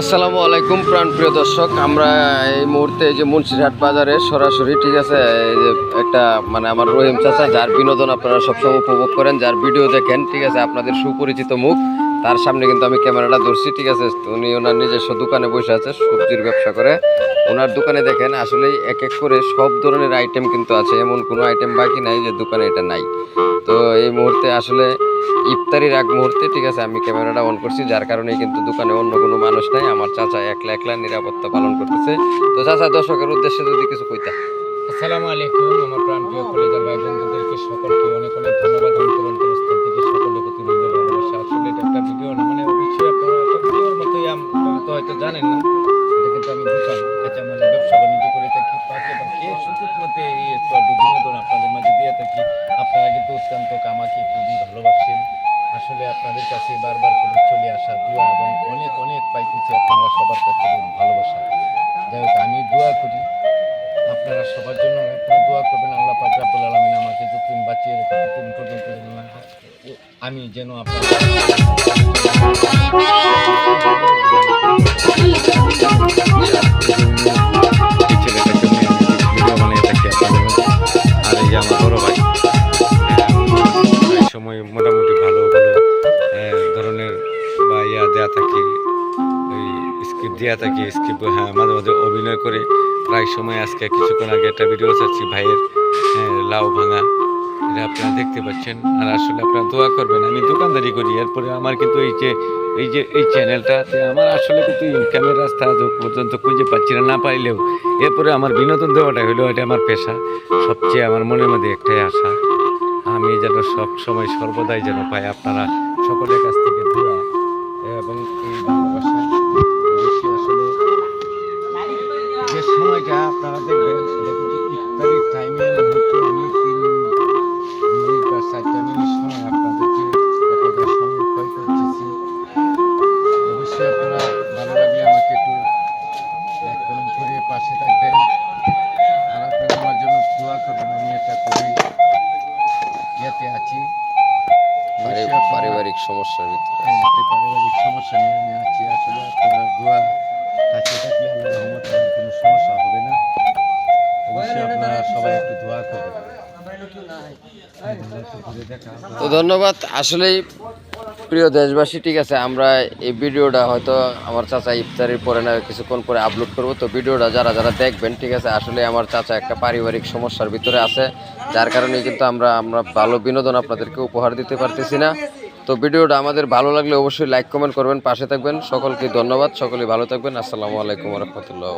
আসসালামু আলাইকুম প্রাণ প্রিয় দর্শক। আমরা এই মুহূর্তে এই যে মুন্সিরহাট বাজারে সরাসরি, ঠিক আছে একটা মানে আমার রহিম চাচা, যার বিনোদন আপনারা সবসময় উপভোগ করেন, যার ভিডিও দেখেন, ঠিক আছে, আপনাদের সুপরিচিত মুখ, তার সামনে কিন্তু আমি ক্যামেরাটা ধরছি, ঠিক আছে, উনি ওনার নিজস্ব দোকানে বসে আছে, সবজির ব্যবসা করে। ওনার দোকানে দেখেন আসলে এক এক করে সব ধরনের আইটেম কিন্তু আছে, এমন কোনো আইটেম বাকি নাই যে দোকানে এটা নাই। তো এই মুহূর্তে আসলে ইফতারির আগ মুহূর্তে, ঠিক আছে, আমি ক্যামেরাটা অন করছি, যার কারণে কিন্তু দোকানে অন্য কোনো মানুষ নাই, আমার চাচা একলা একলা নিরাপত্তা পালন করতেছে। তো চাচা, দর্শকের উদ্দেশ্যে যদি কিছু কইতা। আসসালামু আলাইকুম, আমার প্রাণপ্রিয় কলেজার ভাই বন্ধুদেরকে সকলকে অনেক অনেক ধন্যবাদ। অন্তরণ স্থল থেকে সকলের প্রতি ভালোবাসা। আসলে এটা একটা ভিডিও মানে অবশ্যই আপনারা ভিডিওর মতোই তো হয়তো জানেন না। মতে এই একটু বিনোদন আপনাদের মাঝে দিয়ে থাকি। আপনারা কিন্তু অত্যন্ত আমাকে খুবই ভালোবাসেন। আসলে আপনাদের কাছে বারবার করে চলে আসা দোয়া এবং অনেক অনেক পাইতেছি আপনারা সবার কাছ থেকে ভালোবাসা। যাই হোক, আমি দোয়া করি। আপনারা সবার জন্য আপনারা দোয়া করবেন। আল্লাহ পাক রাব্বুল আলামিন আমাকে যতদিন বাঁচিয়ে রেখে পর্যন্ত আমি যেন আপনার সময় মোটামুটি ভালো ভালো ধরনের বা ইয়া দেয়া থাকি, ওই স্ক্রিপ্ট দেওয়া থাকি স্ক্রিপ্ট হ্যাঁ মাঝে মাঝে অভিনয় করে। প্রায় সময় আজকে কিছুক্ষণ আগে একটা ভিডিও চাচ্ছি ভাইয়ের লাউ ভাঙা। এটা আপনারা দেখতে পাচ্ছেন। আর আসলে আপনারা দোয়া করবেন, আমি দোকানদারি করি, এরপরে আমার কিন্তু এই যে এই যে, এই চ্যানেলটাতে আমার আসলে কিন্তু ইনকামের রাস্তা পর্যন্ত খুঁজে পাচ্ছি না না পাইলেও। এরপরে আমার বিনোদন দেওয়াটা হলো, এটা আমার পেশা। সবচেয়ে আমার মনের মধ্যে একটাই আশা। আমি যেন সব সময় সর্বদাই যেন পাই আপনারা সকলের কাছ থেকে দোয়া এবং এই ভালোবাসা। সময়টা আপনারা দেখবেন তিন চারটা ভালো আমাকে পাশে থাকবেন। ইয়েতে আছি। পারিবারিক সমস্যার ভিতরে হ্যাঁ, পারিবারিক সমস্যা নিয়ে আমি আছি। আসলে আপনারা দোয়া কাছে থাকলে আল্লাহ রহমত আমার কোনো সমস্যা হবে না। অবশ্যই আপনারা সবাই একটু দোয়া করবেন। হ্যাঁ, তো ধন্যবাদ। আসলেই প্রিয় দেশবাসী, ঠিক আছে, আমরা এই ভিডিওটা হয়তো আমার চাচা ইফতারির পরে না কিছুক্ষণ পরে আপলোড করব। তো ভিডিওটা যারা যারা দেখবেন, ঠিক আছে, আসলে আমার চাচা একটা পারিবারিক সমস্যার ভিতরে আছে, যার কারণে কিন্তু আমরা আমরা ভালো বিনোদন আপনাদেরকে উপহার দিতে পারতেছি না। তো ভিডিওটা আমাদের ভালো লাগলে অবশ্যই লাইক কমেন্ট করবেন, পাশে থাকবেন। সকলকে ধন্যবাদ, সকলে ভালো থাকবেন। আসসালামু আলাইকুম রহমতুল্লাহ